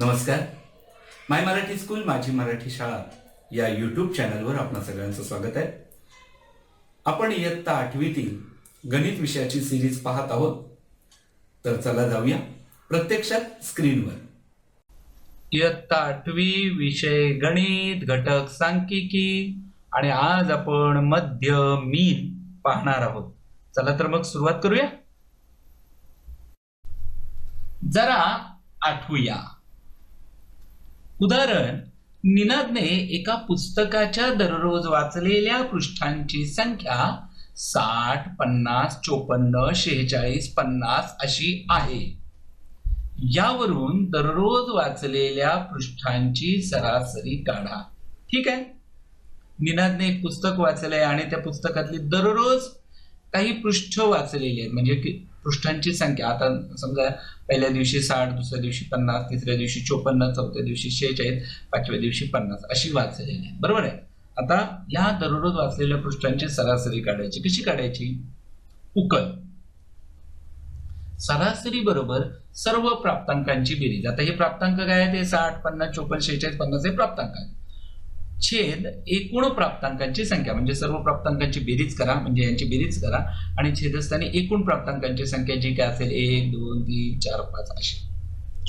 नमस्कार. माय मराठी स्कूल माझी मराठी शाळा या यूट्यूब चॅनलवर आपणा सगळ्यांचं स्वागत आहे. आपण इयत्ता आठवीतील गणित विषयाची सिरीज पाहत आहोत. तर चला जाऊया प्रत्यक्षात स्क्रीनवर इयत्ता आठवी विषय गणित घटक सांख्यिकी आणि आज आपण मध्य मीन पाहणार आहोत. चला तर मग सुरुवात करूया. जरा आठवूया. उदाहरण निनादने एका पुस्तकाच्या दररोज वाचलेल्या पृष्ठांची संख्या साठ पन्नास चोपन्न शेहेचाळीस पन्नास अशी आहे. यावरून दररोज वाचलेल्या पृष्ठांची सरासरी काढा. ठीक आहे? निनादने एक पुस्तक वाचलंय आणि त्या पुस्तकातली दररोज काही पृष्ठ वाचलेली आहेत. म्हणजे पृष्ठांची संख्या. आता समजा पहिल्या दिवशी साठ दुसऱ्या दिवशी पन्नास तिसऱ्या दिवशी चोपन्न चौथ्या दिवशी शेहेचाळीस पाचव्या दिवशी पन्नास अशी वाचलेली आहे बरोबर आहे? आता या दररोज वाचलेल्या पृष्ठांची सरासरी काढायची. कशी काढायची? उकल. सरासरी बरोबर सर्व प्राप्तांकांची बेरीज. आता हे प्राप्तांक काय आहेत ते साठ पन्नास चोपन्न शेहेचाळीस पन्नास हे प्राप्तांक आहेत. छेद एकूण प्राप्तांकांची संख्या. म्हणजे सर्व प्राप्तांकांची बेरीज करा म्हणजे यांची बेरीज करा आणि छेदस्थानी एकूण प्राप्तांकांची संख्या जी काय असेल एक दोन तीन चार पाच अशी.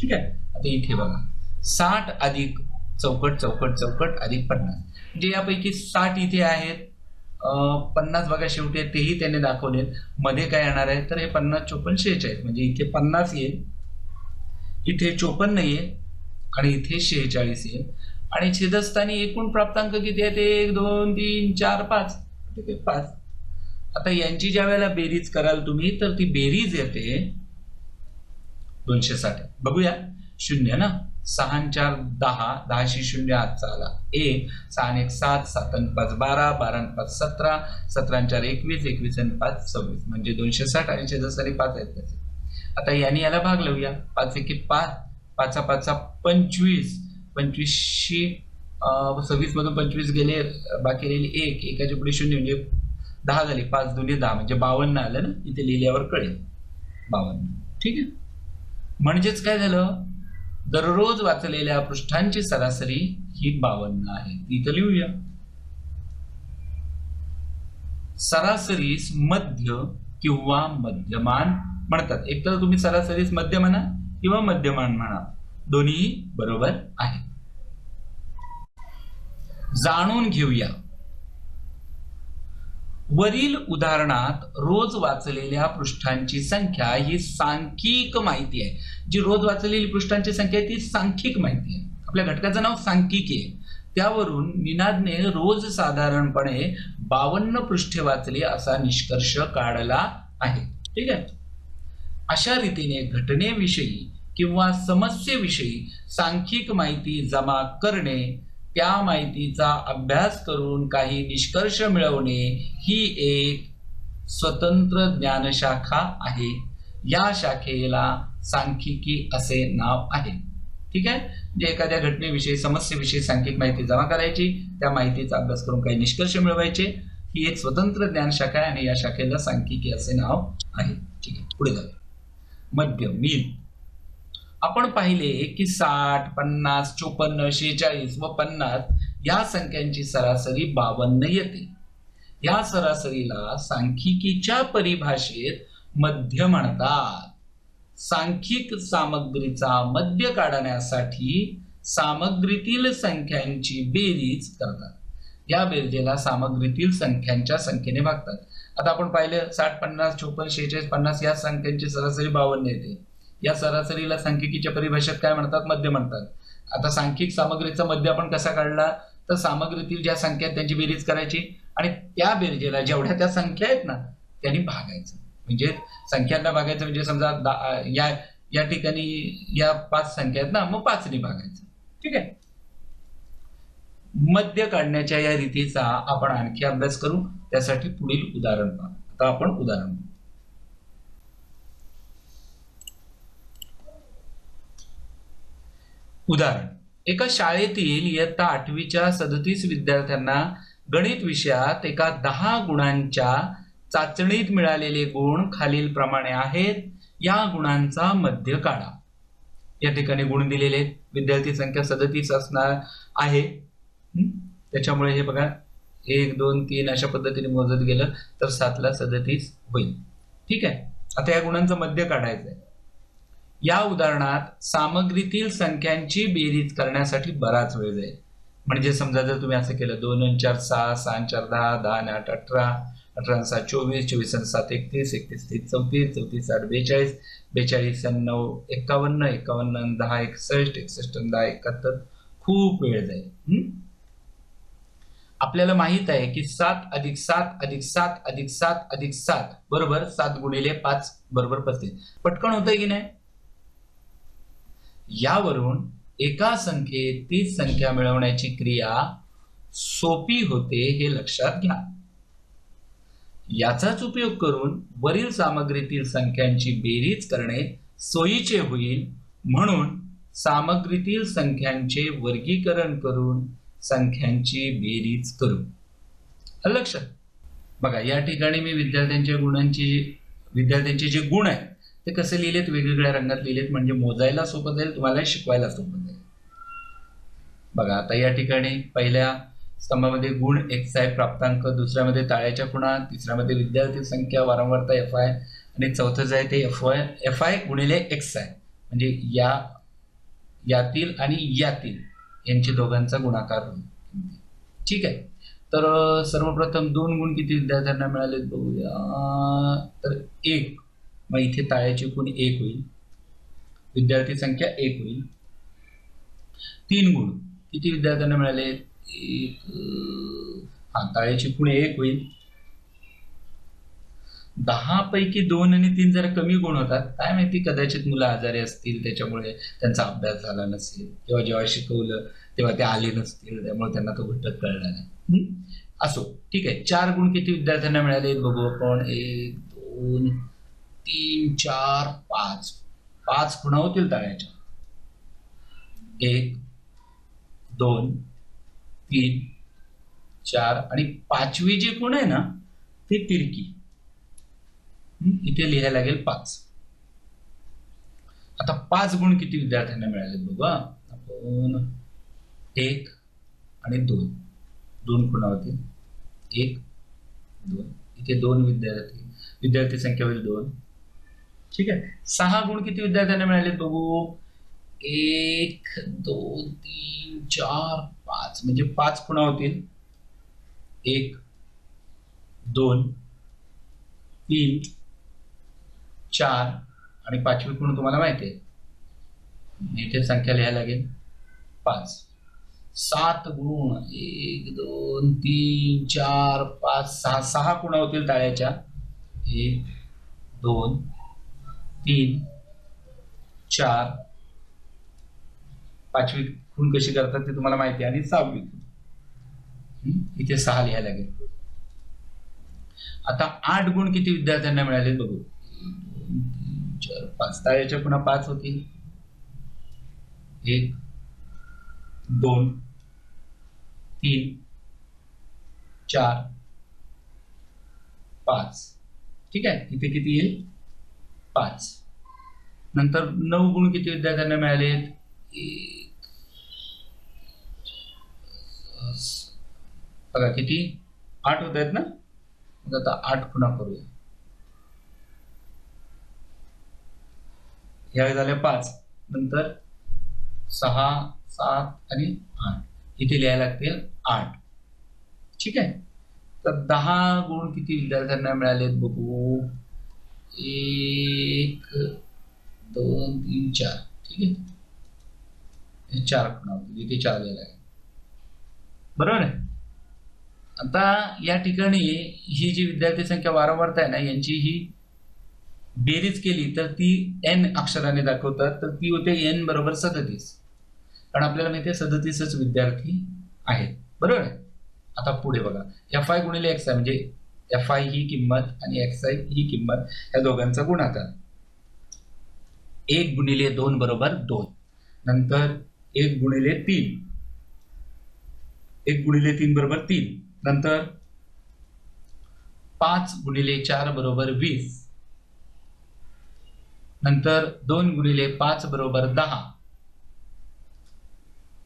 ठीक आहे? आता इथे बघा. साठ अधिक चौकट चौकट चौकट अधिक पन्नास. म्हणजे यापैकी साठ इथे आहेत. पन्नास बघा शेवटी आहेत, तेही त्याने दाखवलेत. मध्ये काय येणार आहे? तर हे पन्नास चोपन्न शेहेचाळीस. म्हणजे इथे पन्नास येईल इथे चोपन्न येईल आणि इथे शेहेचाळीस येईल. आणि छेदस्थानी एकूण प्राप्तांक किती आहेत एक दोन तीन चार पाच. पाच? आता यांची ज्या वेळेला बेरीज कराल तुम्ही तर ती बेरीज येते दोनशे साठ. बघूया. शून्य ना? सहा चार दहा. दहाशे शून्य आजचा आला एक सहा एक सात. सात पाच बारा. बारा पाच सतरा. सतरा चार एकवीस. एकवीस आणि पाच सव्वीस. म्हणजे दोनशे साठ आणि छेदस्थानी पाच आहेत त्याचे. आता यांनी याला भाग लावूया. पाच एके पाच पाचा पाचा पंचवीस. पंचवीसशे सव्वीस मधून पंचवीस गेले बाकी राहिली एक. एकाच्या पुढे शून्य म्हणजे दहा झाली. पाच दोन्ही दहा. म्हणजे बावन्न आलं ना? इथे लिहिल्यावर कळेल. बावन्न. ठीक आहे? म्हणजेच काय झालं? दररोज वाचलेल्या पृष्ठांची सरासरी ही बावन्न आहे. इथं लिहूया. सरासरीस मध्य किंवा मध्यमान म्हणतात. एकतर तुम्ही सरासरीस मध्य म्हणा किंवा मध्यमान म्हणा. दोन्ही बरोबर आहे जाणून घेऊया. वरील उदाहरणात रोज वाचलेल्या पृष्ठांची संख्या ही सांख्यिक माहिती आहे. जी रोज वाचलेली पृष्ठांची संख्या आहे ती सांख्यिक माहिती आहे. आपल्या घटकाचं नाव सांख्यिकी आहे. त्यावरून निनादने रोज साधारणपणे बावन्न पृष्ठे वाचली असा निष्कर्ष काढला आहे. ठीक आहे? अशा रीतीने घटनेविषयी किंवा समस्येविषयी सांख्यिक माहिती जमा करणे त्या माहितीचा अभ्यास करून काही निष्कर्ष मिळवणे ही एक स्वतंत्र ज्ञानशाखा आहे. या शाखेला सांख्यिकी असे नाव आहे. ठीक आहे? म्हणजे एखाद्या घटनेविषयी समस्येविषयी सांख्यिक माहिती जमा करायची त्या माहितीचा अभ्यास करून काही निष्कर्ष मिळवायचे ही एक स्वतंत्र ज्ञानशाखा आहे आणि या शाखेला सांख्यिकी असे नाव आहे. ठीक आहे? पुढे जाऊया. मध्य मीन. आपण पाहिले की साठ पन्नास चोपन्न शेहेचाळीस व पन्नास या संख्यांची सरासरी बावन्न येते. या सरासरीला सांख्यिकीच्या परिभाषेत मध्य म्हणतात. सांख्यिक सामग्रीचा मध्य काढण्यासाठी सामग्रीतील संख्यांची बेरीज करतात. या बेरजेला सामग्रीतील संख्यांच्या संख्येने भागतात. आता आपण पाहिलं साठ पन्नास चोपन्न शेहेचाळीस पन्नास या संख्यांची सरासरी बावन्न येते. या सरासरीला सांख्यिकीच्या परिभाषेत काय म्हणतात? मध्य म्हणतात. आता सांख्यिक सामग्रीचा मध्य आपण कसा काढला? तर सामग्रीतील ज्या संख्या आहेत त्यांची बेरीज करायची आणि त्या बेरजेला जेवढ्या त्या संख्या आहेत ना त्यांनी भागायचं. म्हणजे संख्यांना भागायचं म्हणजे समजा या या ठिकाणी या पाच संख्या आहेत ना मग पाचने भागायचं. ठीक आहे? मध्य काढण्याच्या या रीतीचा आपण आणखी अभ्यास करू. त्यासाठी पुढील उदाहरण पाहू. आता आपण उदाहरण पाहू. उदाहरण. एका शाळेतील इयत्ता आठवीच्या सदतीस विद्यार्थ्यांना गणित विषयात एका दहा गुणांच्या चाचणीत मिळालेले गुण खालील प्रमाणे आहेत. या गुणांचा मध्य काढा. या ठिकाणी गुण दिलेले आहेत. विद्यार्थी संख्या सदतीस असणार आहे. त्याच्यामुळे हे बघा एक दोन तीन अशा पद्धतीने मोजत गेलं तर सातला सदतीस होईल. ठीक आहे? आता या गुणांचं मध्य काढायचं आहे. या उदाहरणात सामग्रीतील संख्यांची बेरीज करण्यासाठी बराच वेळ जाईल. म्हणजे समजा जर तुम्ही असं केलं दोन चार सहा सहा चार दहा दहा आणि आठ अठरा अठरा सात चोवीस चोवीस आणि सात एकतीस एकतीस तीस चौतीस चौतीस आठ बेचाळीस बेचाळीस आणि नऊ एकावन्न एकावन्न आणि दहा एकसष्ट एकसष्ट आणि दहा एकाहत्तर खूप वेळ जाईल. आपल्याला माहीत आहे की सात अधिक सात अधिक सात अधिक सात अधिक सात बरोबर सात गुणिले पाच बरोबर पस्तीस. पटकन होतंय की नाही? यावरून एका संख्येत तीच संख्या मिळवण्याची क्रिया सोपी होते हे लक्षात घ्या. याचाच उपयोग करून वरील सामग्रीतील संख्यांची बेरीज करणे सोयीचे होईल. म्हणून सामग्रीतील संख्यांचे वर्गीकरण करून संख्यांची बेरीज करू. लक्षात. बघा या ठिकाणी मी विद्यार्थ्यांच्या गुणांची विद्यार्थ्यांचे जे गुण आहेत ते कसे लिहिलेत? वेगवेगळ्या रंगात लिहिलेत. म्हणजे मोजायला सोपं जाईल तुम्हाला शिकवायला सोपं जाईल. बघा आता या ठिकाणी पहिल्या स्तंभामध्ये गुण एक्स आहे प्राप्तांक दुसऱ्यामध्ये ताळ्याच्या खुणा तिसऱ्यामध्ये विद्यार्थी संख्या वारंवारता एफ आय आणि चौथं जे आहे ते एफ आय एफ आय गुणिले एक्स आय म्हणजे या यातील आणि यातील यांचे दोघांचा गुणाकार. होईल ठीक आहे? तर सर्वप्रथम दोन गुण किती विद्यार्थ्यांना मिळालेत बघूया. तर एक मग इथे ताळ्याची खूण एक होईल. विद्यार्थी संख्या एक होईल. तीन गुण. किती विद्यार्थ्यांना मिळाले? एक हा ताळ्याची खूण एक होईल. दहा पैकी दोन आणि तीन जरा कमी गुण होतात काय माहिती कदाचित मुलं आजारी असतील त्याच्यामुळे त्यांचा अभ्यास झाला नसेल. किंवा जेव्हा शिकवलं तेव्हा ते आले नसतील त्यामुळे त्यांना तो घटक कळला नाही. असो. ठीक आहे. चार गुण किती विद्यार्थ्यांना मिळाले? बघू आपण. एक दोन तीन चार पाच. पाच खुणा होतील ताळ्याच्या. एक दोन तीन चार आणि पाचवी जी गुण आहे ना ती तिरकी. इथे लिहायला लागेल पाच. आता पाच गुण किती विद्यार्थ्यांना मिळाले बघा आपण एक आणि दोन. दोन खुणा होतील. एक दोन. इथे दोन विद्यार्थी. विद्यार्थी संख्या होईल दोन. ठीक आहे. सहा गुण किती विद्यार्थ्यांना मिळाले बघू. एक दोन तीन चार पाच. म्हणजे पाच खुणा होतील. एक दोन तीन चार आणि पाचवी गुण तुम्हाला माहिती आहे. इथे संख्या लिहायला लागेल. पाच. सात गुण. एक दोन तीन चार पाच सहा. सहा कुणा होतील टाळ्याच्या. एक दोन तीन चार. पाचवी खूण कशी करतात ते तुम्हाला माहिती आहे. आणि सहावी इथे सहा लिहायला लागेल. आता आठ गुण किती विद्यार्थ्यांना मिळाले बघू. चार पाच. याच्या पुन्हा पाच होतील. एक दोन तीन चार पाच. ठीक आहे? इथे किती येईल? पाच. नंतर नऊ गुण किती विद्यार्थ्यांना स- बघा किती? आठ होत आहेत ना? मग आता आठ पुन्हा करूया. ह्या झाल्या पाच. नंतर सहा सात आणि आठ. इथे लिहायला लागतील आठ. ठीक आहे? तर दहा गुण किती विद्यार्थ्यांना मिळालेत बघू. एक दोन तीन चार. ठीक आहे? चार खुणा इथे चार लिहायला आहे बरोबर आहे? आता या ठिकाणी ही जी विद्यार्थी संख्या वारंवारता आहे ना यांची ही बेरीज केली तर ती एन अक्षराने दाखवतात. तर ती होते एन बरोबर सदतीस. कारण आपल्याला माहिती आहे सदतीसच विद्यार्थी आहेत. बरोबर आहे? आता पुढे बघा. एफ आय गुणिले एक्स आहे म्हणजे एफ आय ही किंमत आणि एक्स आय ही किंमत या दोघांचा गुणाकार. एक गुणिले दोन बरोबर दोन. नंतर एक गुणिले तीन. एक गुणिले तीन बरोबर तीन. नंतर पाच गुणिले चार बरोबर वीस. नंतर दोन गुणिले पाच बरोबर दहा.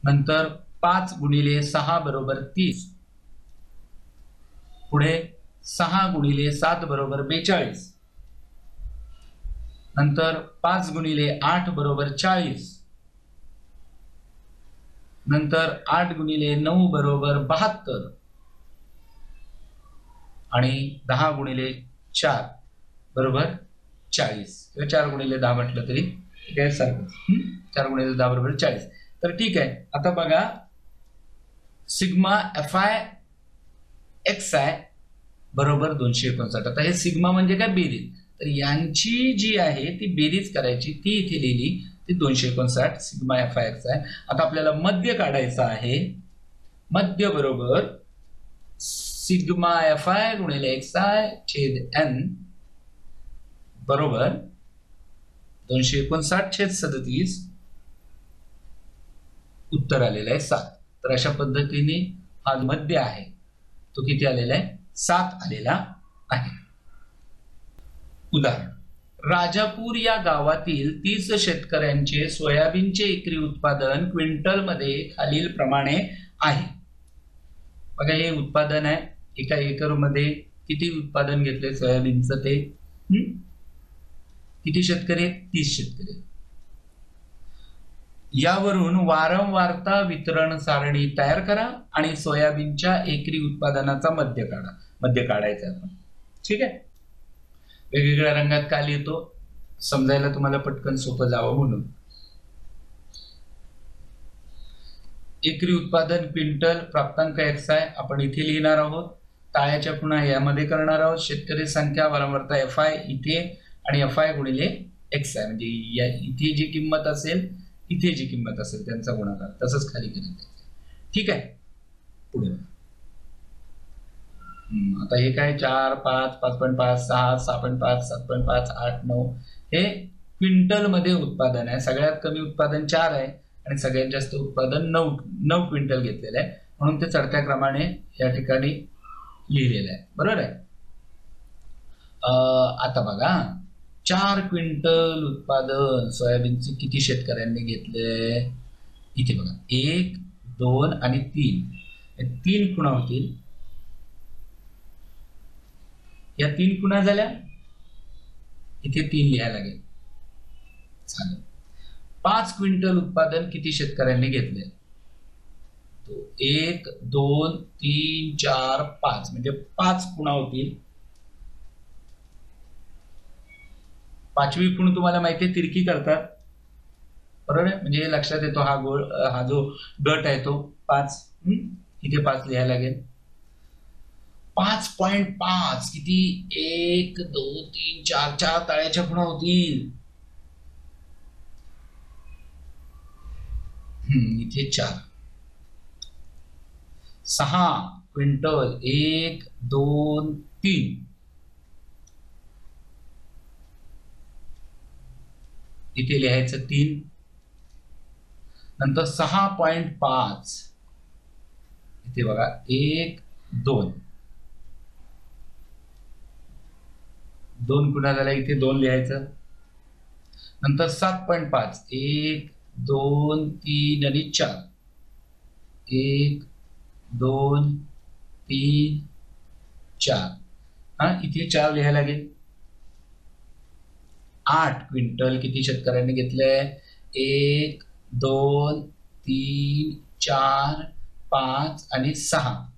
नंतर पाच गुणिले सहा बरोबर तीस. पुढे सहा गुणिले सात बरोबर बेचाळीस. नंतर पाच गुणिले आठ बरोबर चाळीस. नंतर आठ गुणिले नऊ बरोबर बहात्तर. आणि दहा गुणिले चार बरोबर चाळीस. किंवा चार गुणिले दहा म्हटलं तरी ठीक आहे सारखं. चार गुणिले दहा बरोबर चाळीस. तर ठीक आहे आता बघा. Sigma F I X I बरोबर दोनशे एकोणसाठ. आता हे सिग्मा म्हणजे काय? बेरीज. तर यांची जी आहे ती बेरीज करायची ती इथे लिहिली ती दोनशे एकोणसाठ सिग्मा एफ आय एक्स आहे आता आपल्याला मध्य काढायचं आहे. मध्य बरोबर सिग्मा एफ आय गुणिले एक्स आय छेद एन. बरोबर. दोनशे एकोणसाठ छेद सदतीस. उत्तर आलेलं आहे सात. तर अशा पद्धतीने हा मध्य आहे. तो किती आलेला आहे? सात आलेला आहे. उदाहरण राजापूर या गावातील तीस शेतकऱ्यांचे सोयाबीनचे एकरी उत्पादन क्विंटलमध्ये खालील प्रमाणे आहे. बघा हे उत्पादन आहे. एका एकरमध्ये किती उत्पादन घेतले सोयाबीनचं ते? किती शेतकरी आहेत? तीस शेतकरी आहेत. यावरून वारंवारता वितरण सारणी तयार करा आणि सोयाबीनच्या एकरी उत्पादनाचा मध्य काढा. मध्य काढायचा आपण. ठीक आहे? वेगवेगळ्या रंगात काल येतो. समजायला तुम्हाला पटकन सोपं जावं म्हणून. एकरी उत्पादन क्विंटल प्राप्तांक एक्स आय आपण इथे लिहिणार आहोत. ताळ्याच्या पुन्हा यामध्ये करणार आहोत. शेतकरी संख्या वारंवारता एफ आय इथे आणि एफ आय गुणिले एक्स आय म्हणजे या इथे जी किंमत असेल इथे जी किंमत असेल त्यांचा गुणाकार. तसंच खाली करायचं ठीक आहे? पुढे आता हे काय? चार पाच पाच पॉईंट पाच सहा सहा पॉईंट पाच सात पॉईंट पाच आठ नऊ. हे क्विंटलमध्ये उत्पादन आहे. सगळ्यात कमी उत्पादन चार आहे आणि सगळ्यात जास्त उत्पादन नऊ नऊ क्विंटल घेतलेलं आहे. म्हणून ते चढत्या क्रमाने या ठिकाणी लिहिलेलं आहे. बरोबर आहे? आता बघा. चार क्विंटल उत्पादन सोयाबीनचे किती शेतकऱ्यांनी घेतले? इथे बघा. एक दोन आणि तीन. तीन खुणा होतील. या तीन खुणा झाल्या. इथे तीन लिहायला लागेल. चालेल. पाच क्विंटल उत्पादन किती शेतकऱ्यांनी घेतले? तो एक दोन तीन चार पाच. म्हणजे पाच खुणा होतील. पाचवी खूण तुम्हाला माहिती आहे तिरकी करतात. बरोबर आहे? म्हणजे हे लक्षात येतो हा गोळ हा जो गट आहे तो पाच इथे पाच लिहायला लागेल. पाच पॉइंट पाच किती? एक दोन तीन चार चार तळ्याच्या खुणा होतील. इथे चार. सहा क्विंटल एक दोन तीन. इथे लिहायचं तीन. नंतर सहा पॉइंट पाच. इथे बघा एक दोन. दोन कुणा झाला इथे दोन लिहायचं. नंतर सात पॉइंट पाच. एक दोन तीन आणि चार. एक दोन तीन चार. हा इथे चार लिहायला लागेल. आठ क्विंटल किती शेतकऱ्यांनी घेतलंय एक दोन तीन चार पाच आणि सहा.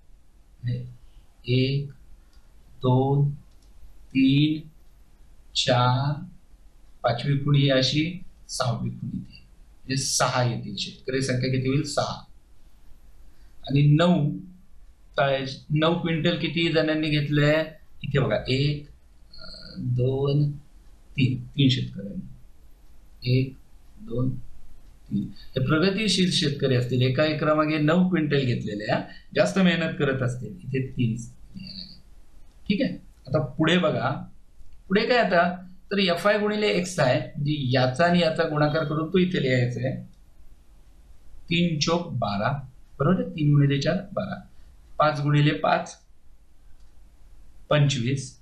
एक दोन तीन चार पाचवी खुणी अशी? सहावी खुणी म्हणजे सहा येतील शेतकरी. संख्या किती होईल? सहा. आणि नऊ नऊ क्विंटल किती जणांनी घेतलंय इथे बघा. एक दोन तीन तीन शेतकऱ्यांनी. एक दोन तीन. हे प्रगतीशील शेतकरी असतील एका एकरामागे नऊ क्विंटल घेतलेले हा जास्त मेहनत करत असतील इथे तीन ठीक आहे? आता पुढे बघा. पुढे काय आता? तर एफ आय गुणिले एक्स आहे म्हणजे याचा आणि याचा गुणाकार करून तो इथे लिहायचा आहे. तीन चोक बारा बरोबर आहे? तीन गुणिले चार बारा. पाच गुणिले पाच पंचवीस.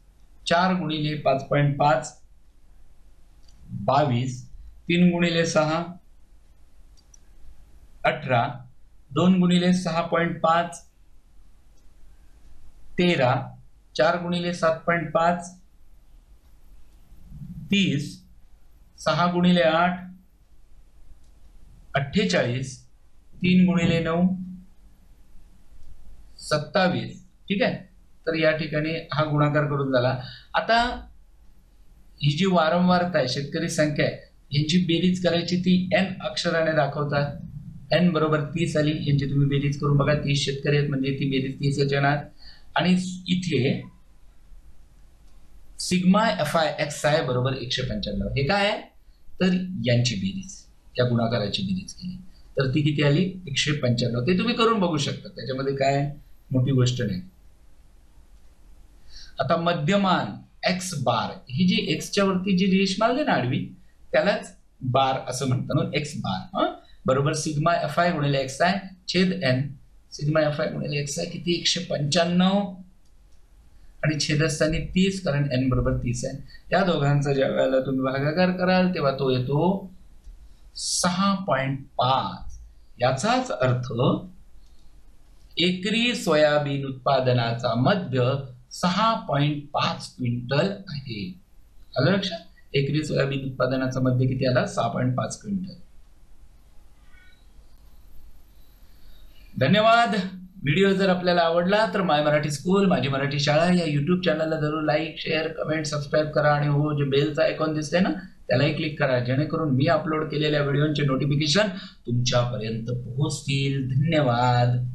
चार गुणिले पाच पॉईंट पाच बावीस तीन गुणिले सहा अठरा दोन गुणिले सहा पॉईंट पाच तेरा चार गुणिले सात पॉईंट पाच तीस सहा गुणिले आठ अठ्ठेचाळीस तीन गुणिले नऊ सत्तावीस. ठीक आहे? तर या ठिकाणी हा गुणाकार करून झाला. आता ही जी वारंवारता आहे शेतकरी संख्या आहे यांची बेरीज करायची ती एन अक्षराने दाखवतात एन बरोबर तीस आली यांची तुम्ही बेरीज करून बघा तीस शेतकरी आहेत म्हणजे ती बेरीज तीस येणार. आणि इथे sigma F I X I बरोबर एकशे पंच्याण्णव. हे काय आहे? तर यांची बेरीज या गुणाकाराची बेरीज केली. तर ती किती आली? एकशे पंच्याण्णव. ते तुम्ही करून बघू शकता. त्याच्यामध्ये काय मोठी गोष्ट नाही. आता मध्यमान एक्स बार ही जी एक्सच्या वरती जी रेष मारली ना आडवी त्यालाच बार असं म्हणतात. ना एक्स बार बरोबर सिग्मा एफ आय गुणिले एक्स आय छेद एन सिग्मा एफ आय गुणिले एक्स आय किती? एकशे पंच्याण्णव. आणि छेदस्थानी तीस कारण एन बरोबर तीस आहे. या दोघांचा ज्या वेळेला तुम्ही भागाकार कराल तेव्हा तो येतो सहा पॉईंट पाच. याचाच अर्थ एकरी सोयाबीन उत्पादनाचा मध्य सहा पॉईंट पाच क्विंटल आहे. आलं लक्षात? एकरी सोयाबीन उत्पादनाचा मध्य किती आला? सहा पॉईंट पाच क्विंटल. धन्यवाद. व्हिडिओ जर आपल्याला आवडला तर माय मराठी स्कूल माझी मराठी शाळा या युट्यूब चॅनलला जरूर लाईक शेअर कमेंट सबस्क्राईब करा आणि हो जे बेलचा आयकॉन दिसतंय ना त्यालाही क्लिक करा. जेणेकरून मी अपलोड केलेल्या व्हिडिओचे नोटिफिकेशन तुमच्यापर्यंत पोहोचतील. धन्यवाद.